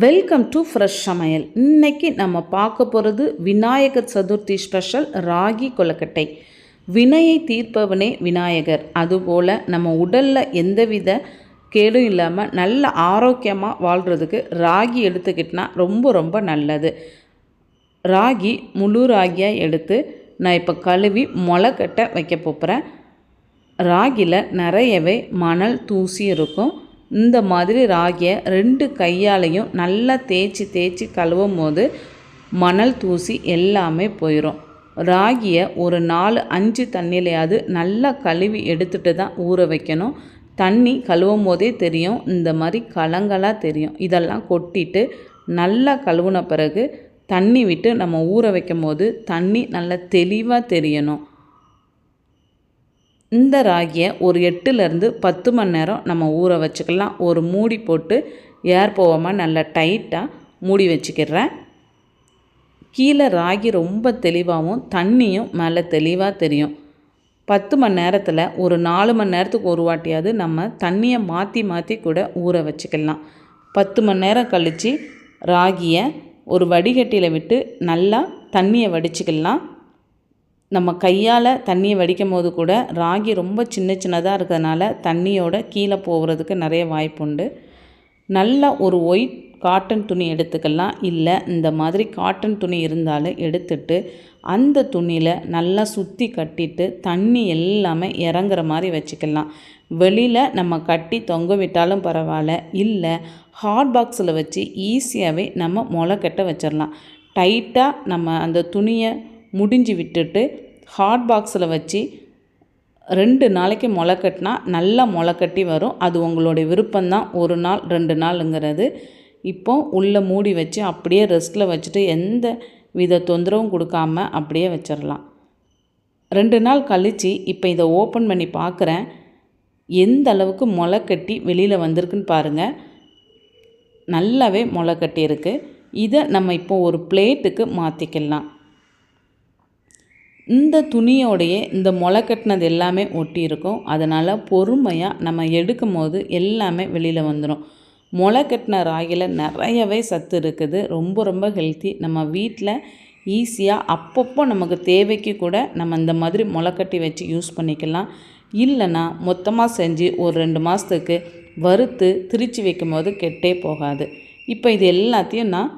Welcome to fresh சமையல் இன்னைக்கு நம்ம பார்க்க போகிறது விநாயகர் சதுர்த்தி ஸ்பெஷல் ராகி கொலக்கட்டை வினையை தீர்ப்பவனே விநாயகர். அதுபோல் நம்ம உடலில் எந்தவித கேடும் இல்லாமல் நல்ல ஆரோக்கியமாக வாழ்கிறதுக்கு ராகி எடுத்துக்கிட்டினா ரொம்ப ரொம்ப நல்லது. ராகி முழு ராகியாக எடுத்து நான் இப்போ கழுவி முளைக்கட்ட வைக்க போகிறேன் ராகியில் நிறையவே மணல் தூசி இருக்கும். இந்த மாதிரி ராகியை ரெண்டு கையாலையும் நல்லா தேய்ச்சி தேய்ச்சி கழுவும் போது மணல் தூசி எல்லாமே போயிடும் ராகியை ஒரு நாலு அஞ்சு தண்ணியிலையாவது நல்லா கழுவி எடுத்துட்டு தான் ஊற வைக்கணும். தண்ணி கழுவும் போதே தெரியும் இந்த மாதிரி கலங்களாக தெரியும். இதெல்லாம் கொட்டிட்டு நல்லா கழுவுன பிறகு தண்ணி விட்டு நம்ம ஊற வைக்கும் போது தண்ணி நல்லா தெளிவாக தெரியணும். இந்த ராகியை ஒரு எட்டுலேருந்து பத்து மணி நேரம் நம்ம ஊற வச்சுக்கலாம். ஒரு மூடி போட்டு ஏர் போகாமல் நல்லா டைட்டாக மூடி வச்சுக்கிறேன். கீழே ராகி ரொம்ப தெளிவாகவும் தண்ணியும் மேலே தெளிவாக தெரியும். பத்து மணி நேரத்தில் ஒரு நாலு மணி நேரத்துக்கு ஒரு வாட்டியாவது நம்ம தண்ணியை மாற்றி மாற்றி கூட ஊற வச்சுக்கலாம். பத்து மணி நேரம் கழித்து ராகியை ஒரு வடிகட்டியில் விட்டு நல்லா தண்ணியை வடிச்சுக்கலாம். நம்ம கையால் தண்ணியை வடிக்கும் போது கூட ராகி ரொம்ப சின்ன சின்னதாக இருக்கிறதுனால தண்ணியோட கீழே போகிறதுக்கு நிறைய வாய்ப்புண்டு. நல்லா ஒரு ஒயிட் காட்டன் துணி எடுத்துக்கலாம். இல்லை இந்த மாதிரி காட்டன் துணி இருந்தாலும் எடுத்துட்டு அந்த துணியில் நல்லா சுற்றி கட்டிட்டு தண்ணி எல்லாமே இறங்குற மாதிரி வச்சுக்கலாம். வெளியில் நம்ம கட்டி தொங்க விட்டாலும் பரவாயில்ல. இல்லை ஹாட் பாக்ஸில் வச்சு ஈஸியாகவே நம்ம முளை வச்சிடலாம் டைட்டாக நம்ம அந்த துணியை முடிஞ்சு விட்டுட்டு ஹாட் பாக்ஸில் வச்சு ரெண்டு நாளைக்கு முளை கட்டினா நல்லா முளை கட்டி வரும். அது உங்களுடைய விருப்பம்தான். ஒரு நாள் ரெண்டு நாளுங்கிறது. இப்போ உள்ளே மூடி வச்சு அப்படியே ரெஸ்ட்டில் வச்சுட்டு எந்த வித தொந்தரவும் கொடுக்காம அப்படியே வச்சிடலாம் ரெண்டு நாள் கழித்து இப்போ இதை ஓப்பன் பண்ணி பார்க்குறேன் எந்த அளவுக்கு முளை கட்டி வெளியில் வந்திருக்குன்னு பாருங்கள் நல்லாவே முளை கட்டியிருக்கு. இதை நம்ம இப்போ ஒரு பிளேட்டுக்கு மாற்றிக்கலாம் இந்த துணியோடையே இந்த முளை கட்டினது எல்லாமே ஒட்டி இருக்கும் அதனால் பொறுமையாக நம்ம எடுக்கும் போது எல்லாமே வெளியில் வந்துடும் முளை கட்டின ராகியில் நிறையவே சத்து இருக்குது. ரொம்ப ரொம்ப ஹெல்த்தி நம்ம வீட்டில் ஈஸியாக அப்பப்போ நமக்கு தேவைக்கு கூட நம்ம இந்த மாதிரி முளை கட்டி வச்சு யூஸ் பண்ணிக்கலாம். இல்லைன்னா மொத்தமாக செஞ்சு ஒரு ரெண்டு மாதத்துக்கு வறுத்து திரித்து வைக்கும் போது கெட்டே போகாது. இப்போ இது எல்லாத்தையும் நான்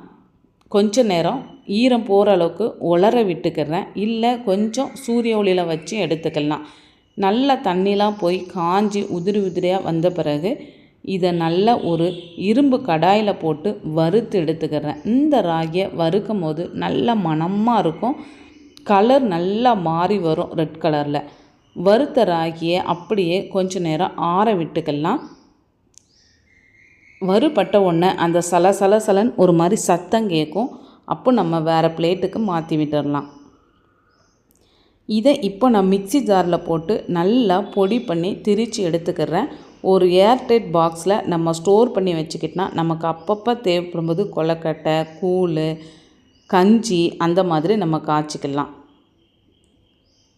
கொஞ்ச நேரம் ஈரம் போகிற அளவுக்கு உலர விட்டுக்கிறேன். இல்லை கொஞ்சம் சூரிய ஒளியில் வச்சு எடுத்துக்கலாம். நல்லா தண்ணிலாம் போய் காஞ்சி உதிரி உதிரியாக வந்த பிறகு இதை நல்ல ஒரு இரும்பு கடாயில் போட்டு வறுத்து எடுத்துக்கிறேன். இந்த ராகியை வறுக்கும் போது நல்ல மணமாக இருக்கும். கலர் நல்லா மாறி வரும் ரெட் கலரில். வறுத்த ராகியை அப்படியே கொஞ்ச நேரம் ஆற விட்டுக்கலாம். வறுபட்ட உடனே அந்த சல சல சலன் ஒரு மாதிரி சத்தம் கேட்கும் அப்போ நம்ம வேறு பிளேட்டுக்கு மாற்றி விட்டுடலாம் இதை இப்போ நான் மிக்சி ஜாரில் போட்டு நல்லா பொடி பண்ணி திரித்து எடுத்துக்கிறேன். ஒரு ஏர்டைட் பாக்ஸில் நம்ம ஸ்டோர் பண்ணி வச்சுக்கிட்டோன்னா நமக்கு அப்பப்போ தேவைப்படும்போது கொலக்கட்டை கூழ் கஞ்சி அந்த மாதிரி நம்ம காய்ச்சிக்கலாம்.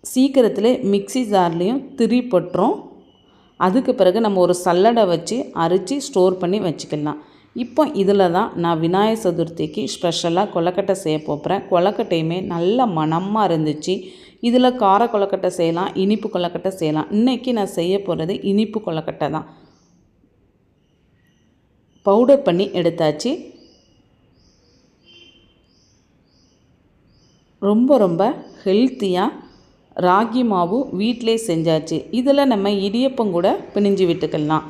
சீக்கிரத்தில் மிக்சி ஜார்லேயும் திரி பட்டுரும். அதுக்கு பிறகு நம்ம ஒரு சல்லடை வச்சு அரித்து ஸ்டோர் பண்ணி வச்சுக்கலாம். இப்போ இதில் தான் நான் விநாயகர் சதுர்த்திக்கு ஸ்பெஷலாக கொலக்கட்டை செய்ய போகிறேன். கொலக்கட்டையுமே நல்ல மனமாக இருந்துச்சு. இதில் கார கொலக்கட்டை செய்யலாம் இனிப்பு கொலக்கட்டை செய்யலாம். இன்றைக்கி நான் செய்ய போகிறது இனிப்பு கொலக்கட்டை தான். பவுடர் பண்ணி எடுத்தாச்சு. ரொம்ப ரொம்ப ஹெல்த்தியாக ராகி மாவு வீட்டிலே செஞ்சாச்சு. இதில் நம்ம இடியப்பம் கூட பிணிஞ்சு விட்டுக்கலாம்.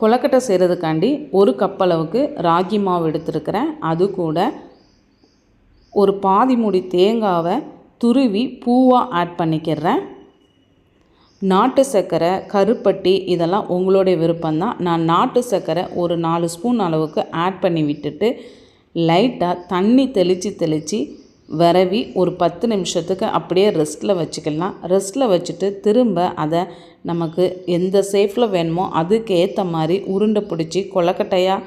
கொலக்கட்டை செய்கிறதுக்காண்டி ஒரு கப் அளவுக்கு ராகி மாவு எடுத்துருக்கிறேன். அது கூட ஒரு பாதி மூடி தேங்காவை துருவி பூவாக ஆட் பண்ணிக்கிறேன். நாட்டு சர்க்கரை கருப்பட்டி இதெல்லாம் உங்களுடைய விருப்பம்தான். நான் நாட்டு சர்க்கரை ஒரு நாலு ஸ்பூன் அளவுக்கு ஆட் பண்ணி விட்டுட்டு லைட்டாக தண்ணி தெளித்து தெளித்து வரவி ஒரு பத்து நிமிஷத்துக்கு அப்படியே ரெஸ்ட்டில் வச்சுக்கலாம். ரெஸ்ட்டில் வச்சுட்டு திரும்ப அதை நமக்கு எந்த சேஃபில் வேணுமோ அதுக்கு ஏற்ற மாதிரி உருண்டை பிடிச்சி கொலக்கட்டையாக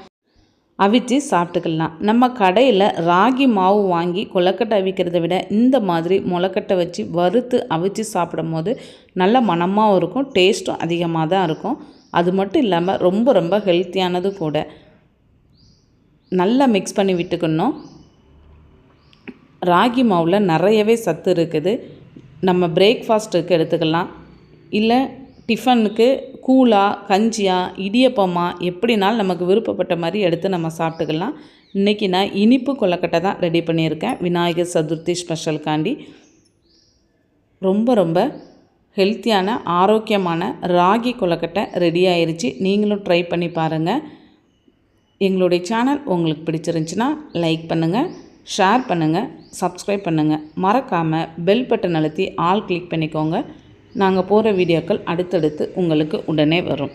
அவிச்சு சாப்பிட்டுக்கலாம். நம்ம கடையில் ராகி மாவு வாங்கி கொலக்கட்டை அவிக்கிறத விட இந்த மாதிரி முளைக்கட்டை வச்சு வறுத்து அவிச்சு சாப்பிடும் போது நல்ல மணமாகவும் இருக்கும் டேஸ்ட்டும் அதிகமாக தான் இருக்கும். அது மட்டும் இல்லாமல் ரொம்ப ரொம்ப ஹெல்த்தியானது கூட. நல்லா மிக்ஸ் பண்ணி விட்டுக்கணும். ராகி மாவில் நிறையவே சத்து இருக்குது. நம்ம பிரேக்ஃபாஸ்ட்டுக்கு எடுத்துக்கலாம். இல்லை டிஃபனுக்கு கூலாக கஞ்சியா இடியப்பமா எப்படினாலும் நமக்கு விருப்பப்பட்ட மாதிரி எடுத்து நம்ம சாப்பிட்டுக்கலாம். இன்றைக்கி நான் இனிப்பு கொலக்கட்டை தான் ரெடி பண்ணியிருக்கேன். விநாயகர் சதுர்த்தி ஸ்பெஷலுக்காண்டி ரொம்ப ரொம்ப ஹெல்த்தியான ஆரோக்கியமான ராகி கொலக்கட்டை ரெடி ஆயிடுச்சு நீங்களும் ட்ரை பண்ணி பாருங்கள் எங்களுடைய சேனல் உங்களுக்கு பிடிச்சிருந்துச்சுன்னா லைக் பண்ணுங்கள் ஷேர் பண்ணுங்கள் சப்ஸ்கிரைப் பண்ணுங்கள் மறக்காமல் பெல் பட்டன் அழுத்தி ஆல் கிளிக் பண்ணிக்கோங்க. நாங்கள் போகிற வீடியோக்கள் அடுத்தடுத்து உங்களுக்கு உடனே வரும்.